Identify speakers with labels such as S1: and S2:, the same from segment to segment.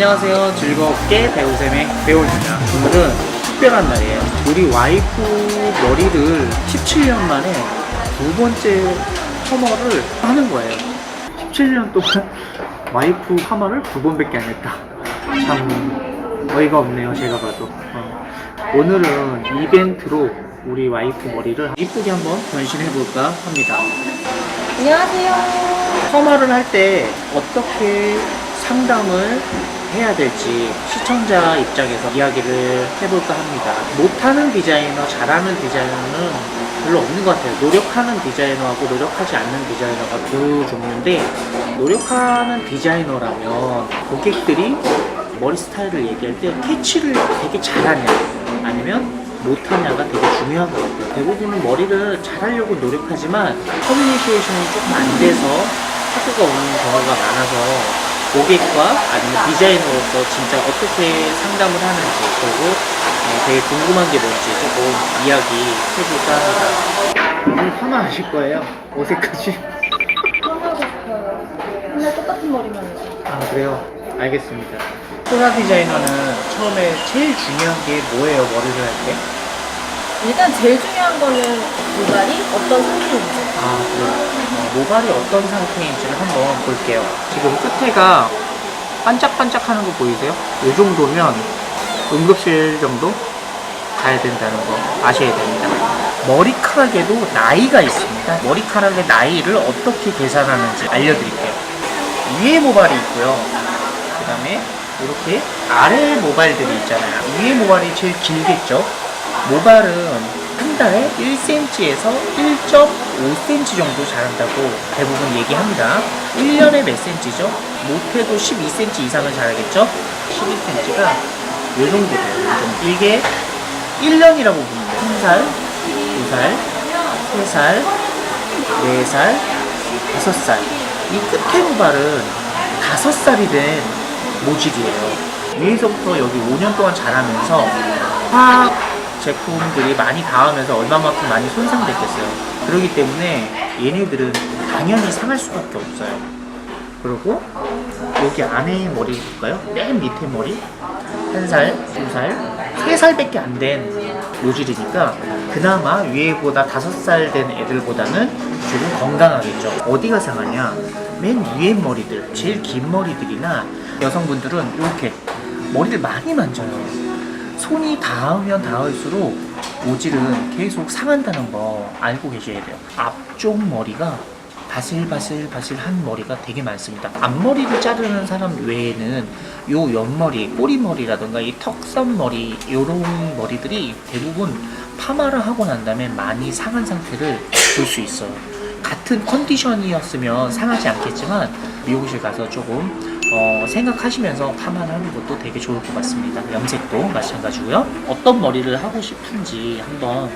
S1: 안녕하세요. 즐겁게 배우쌤의 배우입니다. 오늘은 특별한 날이에요. 우리 와이프 머리를 17년 만에 두 번째 커머를 하는 거예요. 17년 동안 와이프 파마를 두 번밖에 안 했다. 참 어이가 없네요. 제가 봐도. 어. 오늘은 이벤트로 우리 와이프 머리를 이쁘게 한번 변신해 볼까 합니다.
S2: 안녕하세요.
S1: 커머를 할 때 어떻게 상담을 해야 될지 시청자 입장에서 이야기를 해볼까 합니다. 못하는 디자이너, 잘하는 디자이너는 별로 없는 것 같아요. 노력하는 디자이너하고 노력하지 않는 디자이너가 두 종류인데 노력하는 디자이너라면 고객들이 머리 스타일을 얘기할 때 캐치를 되게 잘하냐 아니면 못하냐가 되게 중요한 것 같아요. 대부분은 머리를 잘하려고 노력하지만 커뮤니케이션이 조금 안 돼서 사고가 오는 경우가 많아서 고객과 아니면 디자이너로서 진짜 어떻게 상담을 하는지 그리고 어, 되게 궁금한 게 뭔지 조금 이야기 해볼까 합니다. 오늘 파마 하실 거예요? 어색하지?
S2: 하고 싶어요. 맨날 똑같은 머리만 해요.
S1: 아 그래요? 알겠습니다. 소라 디자이너는 처음에 제일 중요한 게 뭐예요? 머리를 할 때?
S2: 일단 제일 중요한 거는 모발이 어떤 상태인지.
S1: 아, 그래요. 어, 모발이 어떤 상태인지를 한번 볼게요. 지금 끝에가 반짝반짝 하는 거 보이세요? 이 정도면 응급실 정도 가야 된다는 거 아셔야 됩니다. 머리카락에도 나이가 있습니다. 머리카락의 나이를 어떻게 계산하는지 알려드릴게요. 위에 모발이 있고요. 그 다음에 이렇게 아래 모발들이 있잖아요. 위에 모발이 제일 길겠죠? 모발은 한 달에 1cm에서 1.5cm 정도 자란다고 대부분 얘기합니다. 1년에 몇 cm죠? 못해도 12cm 이상은 자라겠죠? 12cm가 이 정도 돼요. 이게 1년이라고 부릅니다. 1살, 2살, 3살, 4살, 5살. 이 끝에 모발은 5살이 된 모질이에요. 위에서부터 여기 5년 동안 자라면서 화학 제품들이 많이 닿으면서 얼마만큼 많이 손상됐겠어요. 그렇기 때문에 얘네들은 당연히 상할 수밖에 없어요. 그리고 여기 안에 머리 볼까요? 맨 밑에 머리 한 살, 두 살, 세 살밖에 안된 노즐이니까 그나마 위에보다 다섯 살 된 애들보다는 조금 건강하겠죠. 어디가 상하냐? 맨 위에 머리들, 제일 긴 머리들이나 여성분들은 이렇게 머리를 많이 만져요. 손이 닿으면 닿을수록 모질은 계속 상한다는 거 알고 계셔야 돼요. 앞쪽 머리가 바슬바슬바슬한 머리가 되게 많습니다. 앞머리를 자르는 사람 외에는 요 옆머리, 꼬리머리라든가 이 턱선머리 요런 머리들이 대부분 파마를 하고 난 다음에 많이 상한 상태를 볼 수 있어요. 같은 컨디션이었으면 상하지 않겠지만 미용실 가서 조금 어, 생각하시면서 파마를 하는 것도 되게 좋을 것 같습니다. 염색도 마찬가지고요. 어떤 머리를 하고 싶은지 한번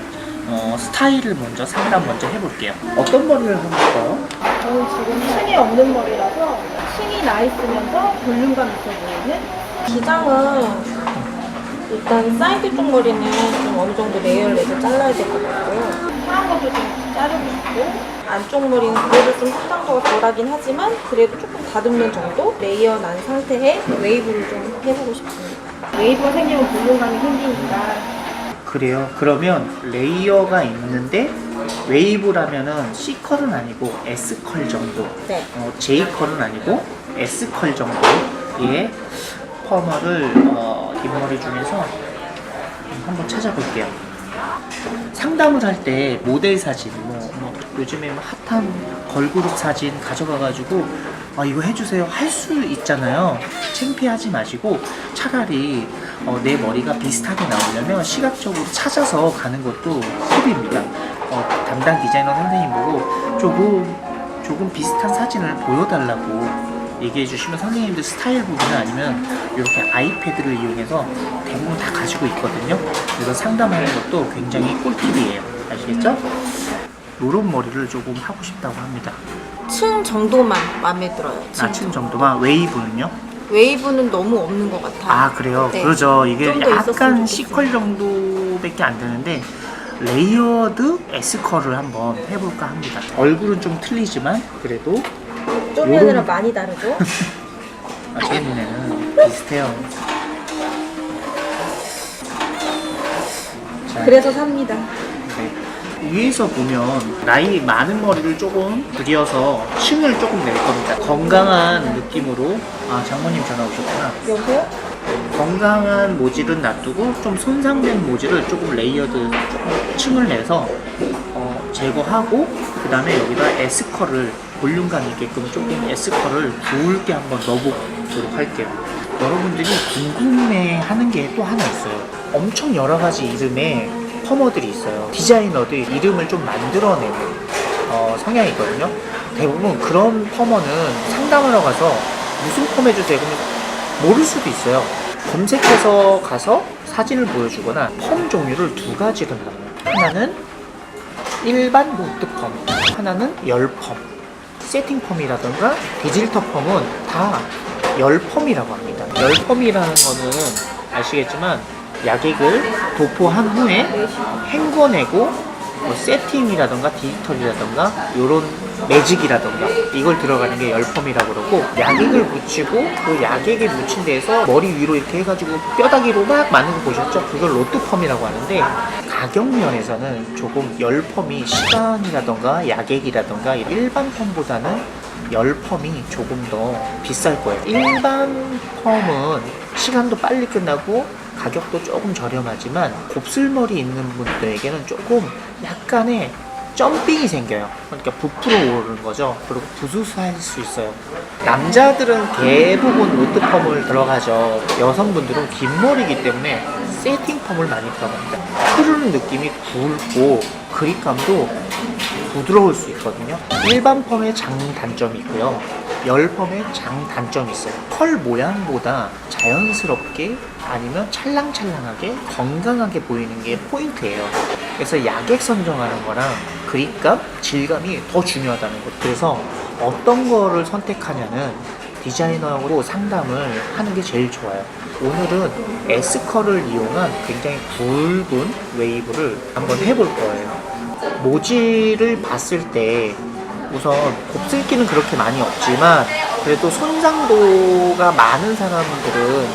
S1: 어, 스타일을 먼저 상담 먼저 해볼게요. 어떤 머리를 해볼까요?
S2: 저는 지금 층이 없는 머리라서 층이 나 있으면서 볼륨감 있어 보이는 기장은 일단 사이드 쪽 머리는 좀 어느 정도 레이어를 내서 잘라야 될 것 같고요. 파란 것도 좀 자르고 싶고 안쪽 머리는 그래도 좀 확장도가 덜하긴 하지만 그래도 조금 다듬는 정도 레이어 난 상태에 웨이브를 좀 해보고 싶습니다. 웨이브가 생기면 볼륨감이 생기니까
S1: 그래요. 그러면 레이어가 있는데 웨이브라면은 C컬은 아니고 S컬 정도.
S2: 네.
S1: 어, J컬은 아니고 S컬 정도의 퍼머를 어, 뒷머리 중에서 한번 찾아볼게요. 상담을 할 때 모델 사진, 뭐, 뭐 요즘에 뭐 핫한 걸그룹 사진 가져가가지고 아 이거 해주세요 할 수 있잖아요. 창피하지 마시고 차라리 어, 내 머리가 비슷하게 나오려면 시각적으로 찾아서 가는 것도 팁입니다. 어, 담당 디자이너 선생님 보고 조금 조금 비슷한 사진을 보여달라고 얘기해 주시면 선생님들 스타일 부분은 아니면 이렇게 아이패드를 이용해서 대부분 다 가지고 있거든요. 그래서 상담하는 것도 굉장히 꿀팁이에요. 아시겠죠? 요런 머리를 조금 하고 싶다고 합니다.
S2: 층 정도만 마음에 들어요. 층
S1: 아침 정도만 웨이브는요?
S2: 웨이브는 너무 없는 것 같아요.
S1: 아 그래요?
S2: 네.
S1: 그러죠. 이게
S2: 좀더 있었으면
S1: 약간. C컬 정도밖에 안 되는데 레이어드 S컬을 한번 해볼까 합니다. 얼굴은 좀 틀리지만 그래도
S2: 좀면이랑
S1: 요런-
S2: 많이 다르죠?
S1: 아, 제 눈에는 비슷해요. 자,
S2: 그래서 삽니다.
S1: 네. 위에서 보면 나이 많은 머리를 조금 그려서 층을 조금 낼 겁니다. 건강한 느낌으로 아 장모님 전화 오셨구나.
S2: 여보세요?
S1: 건강한 모질은 놔두고 좀 손상된 모질을 조금 레이어드 조금 층을 내서 어, 제거하고 그 다음에 여기다 에스컬을 볼륨감 있게끔 조금 에스컬을 굵게 한번 넣어보도록 할게요. 여러분들이 궁금해하는 게 또 하나 있어요. 엄청 여러 가지 이름의 퍼머들이 있어요. 디자이너들 이름을 좀 만들어내는 어, 성향이거든요. 대부분 그런 퍼머는 상담하러 가서 무슨 펌 해주세요? 그러면 모를 수도 있어요. 검색해서 가서 사진을 보여주거나 펌 종류를 두 가지를 나눠요. 하나는 일반 로트 펌, 하나는 열 펌. 세팅 펌이라던가 디지털 펌은 다 열 펌이라고 합니다. 열 펌이라는 거는 아시겠지만 약액을 도포한 후에 헹궈내고 뭐 세팅이라던가 디지털이라던가 요런 매직이라던가 이걸 들어가는 게 열펌이라고 그러고 약액을 묻히고 그 약액에 묻힌 데에서 머리 위로 이렇게 해가지고 뼈다귀로 막 마는 거 보셨죠? 그걸 로트펌이라고 하는데 가격 면에서는 조금 열펌이 시간이라던가 약액이라던가 일반 펌보다는 열펌이 조금 더 비쌀 거예요. 일반 펌은 시간도 빨리 끝나고 가격도 조금 저렴하지만 곱슬머리 있는 분들에게는 조금 약간의 점핑이 생겨요. 그러니까 부풀어 오르는 거죠. 그리고 부수수할 수 있어요. 남자들은 대부분 로트펌을 들어가죠. 여성분들은 긴 머리이기 때문에 세팅 펌을 많이 들어갑니다. 흐르는 느낌이 굵고 그립감도 부드러울 수 있거든요. 일반 펌의 장단점이 있고요. 열 펌의 장단점이 있어요. 털 모양보다 자연스럽게 아니면 찰랑찰랑하게 건강하게 보이는 게 포인트예요. 그래서 약액 선정하는 거랑 그립감, 질감이 더 중요하다는 것. 그래서 어떤 거를 선택하냐는 디자이너하고 상담을 하는 게 제일 좋아요. 오늘은 에스컬을 이용한 굉장히 굵은 웨이브를 한번 해볼 거예요. 모질을 봤을 때 우선 곱슬기는 그렇게 많이 없지만 그래도 손상도가 많은 사람들은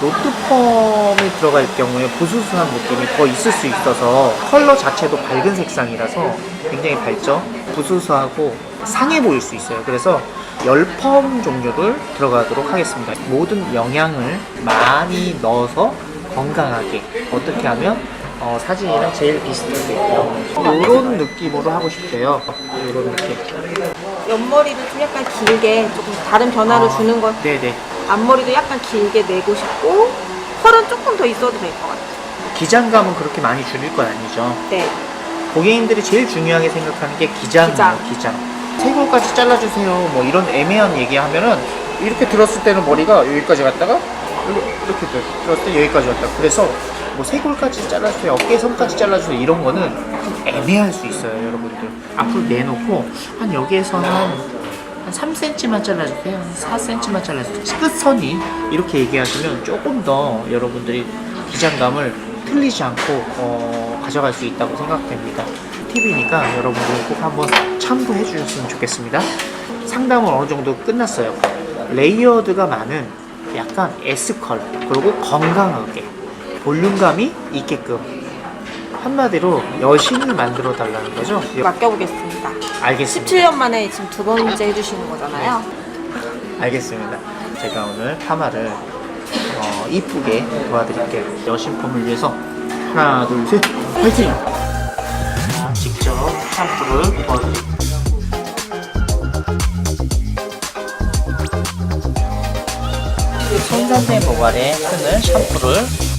S1: 로트펌이 들어갈 경우에 부수수한 느낌이 더 있을 수 있어서 컬러 자체도 밝은 색상이라서 굉장히 밝죠? 부수수하고 상해 보일 수 있어요. 그래서 열펌 종류를 들어가도록 하겠습니다. 모든 영양을 많이 넣어서 건강하게 어떻게 하면 어, 사진이랑 제일 비슷하게 이런 느낌으로 하고 싶대요 이런 느낌
S2: 옆머리도 좀 약간 길게 조금 다른 변화를
S1: 아,
S2: 주는 것.
S1: 네네
S2: 앞머리도 약간 길게 내고 싶고 털은 조금 더 있어도 될 것 같아요.
S1: 기장감은 그렇게 많이 줄일 건 아니죠
S2: 네.
S1: 고객님들이 제일 중요하게 생각하는 게 기장이에요
S2: 기장.
S1: 기장 세골까지 잘라주세요 뭐 이런 애매한 얘기하면은 이렇게 들었을 때는 머리가 여기까지 갔다가 이렇게, 들었을 때 여기까지 왔다 그래서 뭐 세골까지 잘라주세요 어깨선까지 잘라주세요 이런 거는 좀 애매할 수 있어요 여러분들 앞으로 내놓고 한 여기에서 한 한 3cm만 잘라주세요. 한 4cm만 잘라주세요. 끝선이 이렇게 얘기하시면 조금 더 여러분들이 기장감을 틀리지 않고 어, 가져갈 수 있다고 생각됩니다. 팁이니까 여러분들 꼭 한번 참고해 주셨으면 좋겠습니다. 상담은 어느 정도 끝났어요. 레이어드가 많은 약간 S컬 그리고 건강하게 볼륨감이 있게끔 한마디로 여신을 만들어 달라는 거죠.
S2: 맡겨보겠습니다.
S1: 알겠습니다.
S2: 17년 만에 지금 두 번째 해주시는 거잖아요.
S1: 알겠습니다. 제가 오늘 파마를 어, 이쁘게 도와드릴게요. 여신품을 위해서 하나, 둘, 셋, 화이팅! 자, 직접 샴푸를 도와드릴게요. 손상대 모발에 쓰는 샴푸를